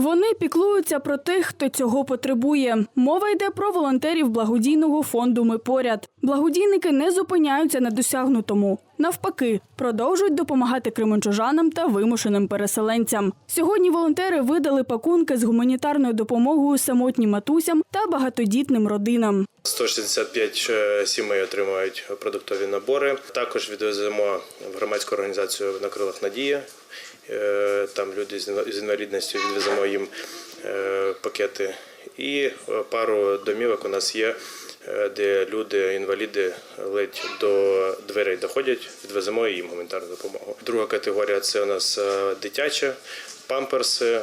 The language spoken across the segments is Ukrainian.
Вони піклуються про тих, хто цього потребує. Мова йде про волонтерів благодійного фонду Ми поряд. Благодійники не зупиняються на досягнутому. Навпаки, продовжують допомагати кременчужанам та вимушеним переселенцям. Сьогодні волонтери видали пакунки з гуманітарною допомогою самотнім матусям та багатодітним родинам. 165 е, сімей отримають продуктові набори. Також відвеземо в громадську організацію на крилах Надія. Е, Там люди з інвалідністю відвеземо їм е, пакети. І е, пару домівок у нас є, е, де люди, інваліди ледь до дверей доходять, відвеземо їм гуманітарну допомогу. Друга категорія це у нас е, дитяча, памперси,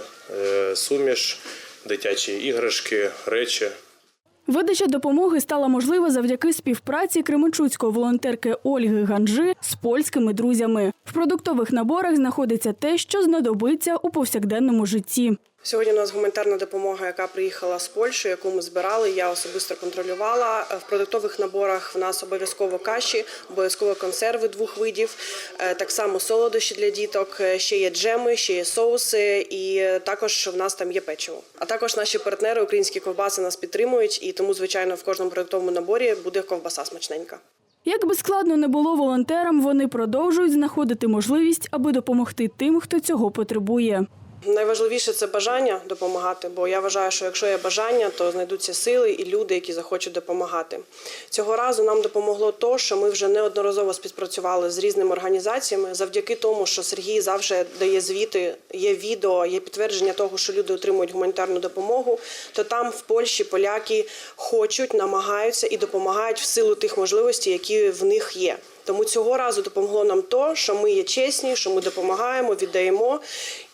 суміш, дитячі іграшки, речі. Видача допомоги стала можлива завдяки співпраці кременчуцької волонтерки Ольги Ганжи з польськими друзями. В продуктових наборах знаходиться те, що знадобиться у повсякденному житті. Сьогодні у нас гуманітарна допомога, яка приїхала з Польщі, яку ми збирали. Я особисто контролювала. В продуктових наборах в нас обов'язково каші, обов'язково консерви двох видів, е, так само солодощі для діток. е, Ще є джеми, ще є соуси, і також в нас там є печиво. А також наші партнери, українські ковбаси, нас підтримують, і тому, звичайно, в кожному продуктовому наборі буде ковбаса смачненька. Як би складно не було волонтерам, вони продовжують знаходити можливість, аби допомогти тим, хто цього потребує. Найважливіше це бажання допомагати, бо я вважаю, що якщо є бажання, то знайдуться сили і люди, які захочуть допомагати. Цього разу нам допомогло то, що ми вже неодноразово співпрацювали з різними організаціями, завдяки тому, що Сергій завжди дає звіти, є відео, є підтвердження того, що люди отримують гуманітарну допомогу. То там в Польщі поляки хочуть, намагаються і допомагають в силу тих можливостей, які в них є. Тому цього разу допомогло нам то, що ми є чесні, що ми допомагаємо, віддаємо,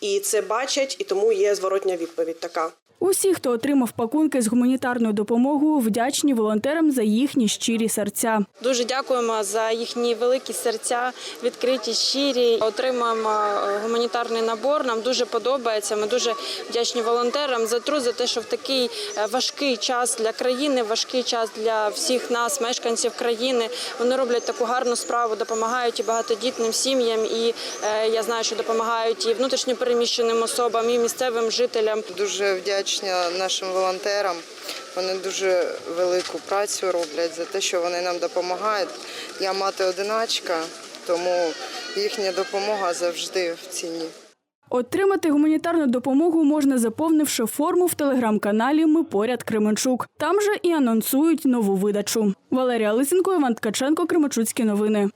і це бачать, і тому є зворотня відповідь така. Усі, хто отримав пакунки з гуманітарною допомогою, вдячні волонтерам за їхні щирі серця. Дуже дякуємо за їхні великі серця, відкриті, щирі. Отримуємо е, гуманітарний набор. Нам дуже подобається. Ми дуже вдячні волонтерам за труд, за те, що в такий е, важкий час для країни, важкий час для всіх нас, мешканців країни. Вони роблять таку гарну справу, допомагають і багатодітним сім'ям. І е, я знаю, що допомагають і внутрішньопереміщеним особам, і місцевим жителям. Дуже вдячна нашим волонтерам. Вони дуже велику працю роблять за те, що вони нам допомагають. Я мати одиначка, тому їхня допомога завжди в ціні. Отримати гуманітарну допомогу можна заповнивши форму в телеграм-каналі Ми поряд Кременчук. Там же і анонсують нову видачу. Валерія Лисенко, Іван Ткаченко, Кременчуцькі новини.